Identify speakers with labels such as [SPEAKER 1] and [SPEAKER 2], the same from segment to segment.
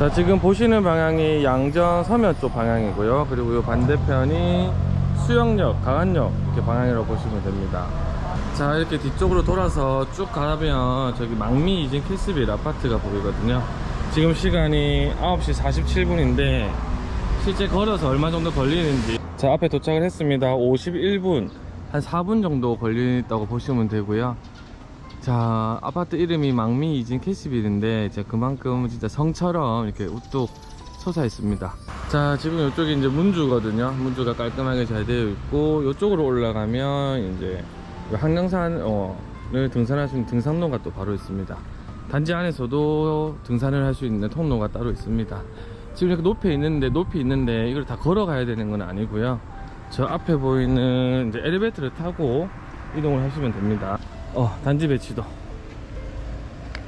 [SPEAKER 1] 자 지금 보시는 방향이 양전 서면 쪽 방향이고요. 그리고 이 반대편이 수영역 강안역 이렇게 방향이라고 보시면 됩니다. 자 이렇게 뒤쪽으로 돌아서 쭉 가면 저기 망미 이진 캐스빌 아파트가 보이거든요. 지금 시간이 9시 47분인데 실제 걸어서 얼마 정도 걸리는지. 자 앞에 도착을 했습니다. 51분. 한 4분 정도 걸린다고 보시면 되고요 자 아파트 이름이 망미 이진 캐시빌인데 이제 그만큼 진짜 성처럼 이렇게 우뚝 솟아 있습니다. 자 지금 이쪽이 이제 문주거든요. 문주가 깔끔하게 잘 되어 있고 이쪽으로 올라가면 이제 한강산을 등산할 수 있는 등산로가 또 바로 있습니다. 단지 안에서도 등산을 할 수 있는 통로가 따로 있습니다. 지금 이렇게 높이 있는데 높이 있는데 이걸 다 걸어가야 되는 건 아니고요. 저 앞에 보이는 이제 엘리베이터를 타고 이동을 하시면 됩니다 어 단지 배치도.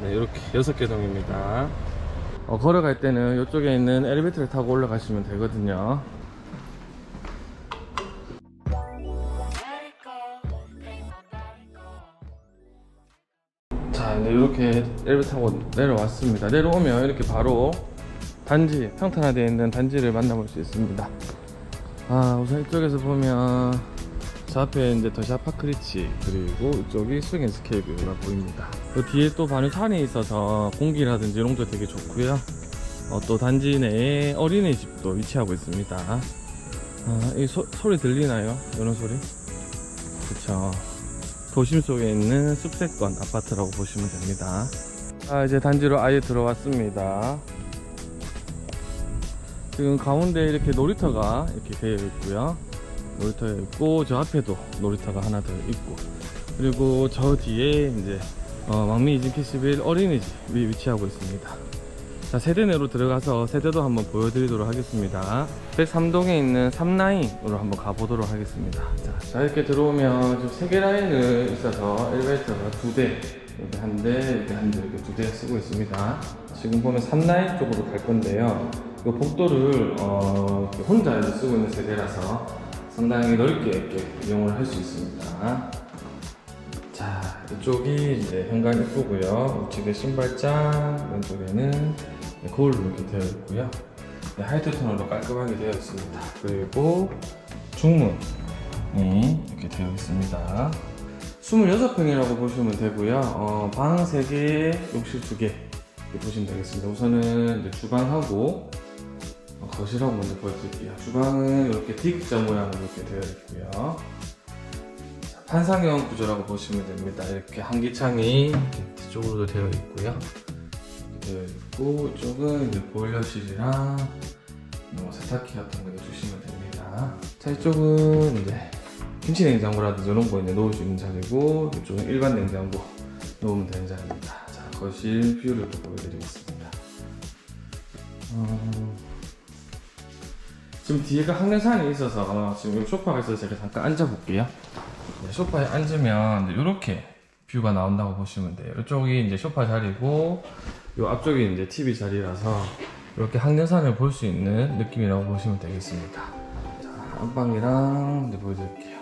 [SPEAKER 1] 네 이렇게 여섯 개 동입니다. 어, 걸어갈 때는 이쪽에 있는 엘리베이터를 타고 올라가시면 되거든요. 자 이제 이렇게 엘리베이터 타고 내려왔습니다. 내려오면 이렇게 바로 단지 평탄화되어 있는 단지를 만나볼 수 있습니다. 아 우선 이쪽에서 보면 저 앞에 이제 더샵 파크리치 그리고 이쪽이 스윙앤스케이프가 보입니다. 그 뒤에 또 반은 산이 있어서 공기라든지 이런 것도 되게 좋고요. 어, 또 단지 내에 어린이집도 위치하고 있습니다. 아, 이 소, 소리 들리나요? 이런 소리? 그쵸. 도심 속에 있는 숲세권 아파트라고 보시면 됩니다. 자 이제 단지로 아예 들어왔습니다. 지금 가운데 이렇게 놀이터가 이렇게 되어 있고요 놀이터가 있고 저 앞에도 놀이터가 하나 더 있고. 그리고 저 뒤에 이제 어, 망미 이진 캐시빌 어린이집이 위치하고 있습니다. 자 세대 내로 들어가서 세대도 한번 보여드리도록 하겠습니다. 103동에 있는 3라인으로 한번 가보도록 하겠습니다. 자, 자, 이렇게 들어오면 지금 세개 라인을 있어서 엘리베이터가 두대 이렇게 한 대, 이렇게 한 대, 이렇게 두 대 쓰고 있습니다. 지금 보면 3라인 쪽으로 갈 건데요. 이 복도를 어, 혼자 쓰고 있는 세대라서 상당히 넓게 이렇게 이용을 할 수 있습니다. 자, 이쪽이 이제 현관 입구고요. 우측에 신발장, 왼쪽에는 거울로 이렇게 되어 있고요. 네, 하이트 톤으로 깔끔하게 되어 있습니다. 그리고 중문이 이렇게 되어 있습니다. 26평이라고 보시면 되고요. 어, 방 3개, 욕실 2개 이렇게 보시면 되겠습니다. 우선은 주방하고 어, 거실하고 먼저 보여드릴게요. 주방은 이렇게 D자 모양으로 이렇게 되어 있고요. 자, 판상형 구조라고 보시면 됩니다. 이렇게 한기창이 뒤쪽으로도 되어 있고요. 되어 있고 이쪽은 이제 보일러실이랑 뭐 세탁기 같은 거 해주시면 됩니다. 자 이쪽은 이제 김치 냉장고라든지 이런 거 이제 놓을 수 있는 자리고 이쪽은 일반 냉장고 놓으면 되는 자리입니다. 자 거실 뷰를 또 보여드리겠습니다. 어... 지금 뒤에가 항해산이 있어서 지금 여기 소파가 있어서 제가 잠깐 앉아볼게요. 네, 소파에 앉으면 이렇게 뷰가 나온다고 보시면 돼요. 이쪽이 이제 소파 자리고 이 앞쪽이 이제 TV 자리라서 이렇게 항해산을 볼 수 있는 느낌이라고 보시면 되겠습니다. 자, 안방이랑 이제 보여드릴게요.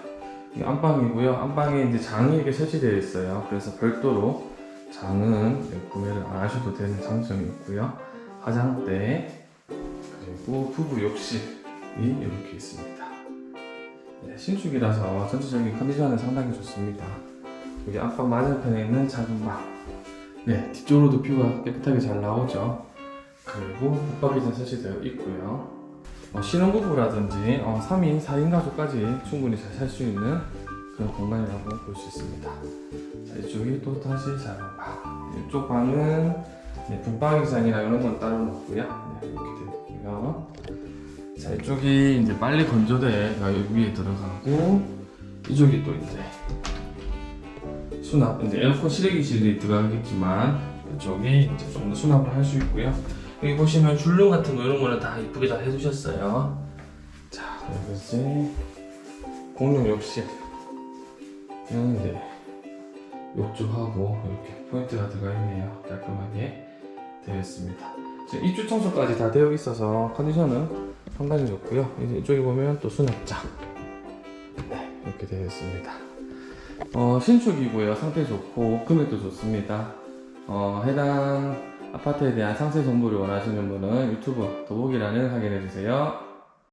[SPEAKER 1] 이 안방이고요. 안방에 이제 장이 이렇게 설치되어 있어요. 그래서 별도로 장은 구매를 안 하셔도 되는 장점이 있고요. 화장대 그리고 부부 욕실 이 이렇게 있습니다. 네, 신축이라서 전체적인 컨디션은 상당히 좋습니다. 여기 안방 맞은편에 있는 작은 방. 네, 뒤쪽으로도 뷰가 깨끗하게 잘 나오죠. 그리고 붙박이장 설치되어 있고요. 어, 신혼부부라든지 어, 3인, 4인 가족까지 충분히 잘 살 수 있는 그런 공간이라고 볼 수 있습니다. 자, 이쪽이 또 다시 작은 방. 이쪽 방은 네, 붙박이장이나 이런 건 따로 없고요. 네, 이렇게 되어 있고요. 자, 이쪽이 이제 빨래 건조대가 위에 들어가고 이쪽이 또 이제 수납, 이제 에어컨 실외기실이 들어가겠지만 이쪽이 이제 좀 더 수납을 할 수 있고요. 여기 보시면 줄눈 같은 거 이런 거는 다 이쁘게 잘 해주셨어요. 자, 공용 욕실. 이런 이제 욕조하고 이렇게 포인트가 들어가 있네요. 깔끔하게 되어 있습니다. 지금 입주 청소까지 다 되어 있어서 컨디션은 상당히 좋고요. 이제 이쪽에 보면 또 수납장. 네, 이렇게 되어 있습니다. 어, 신축이고요. 상태 좋고 금액도 좋습니다. 어, 해당 아파트에 대한 상세 정보를 원하시는 분은 유튜브 더보기란을 확인해 주세요.